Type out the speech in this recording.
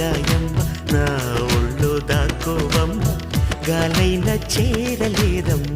గాయమ్మ నా ఒళ్ళు దాక్కోవమ్మ. గాలైన చేరలేదమ్మ.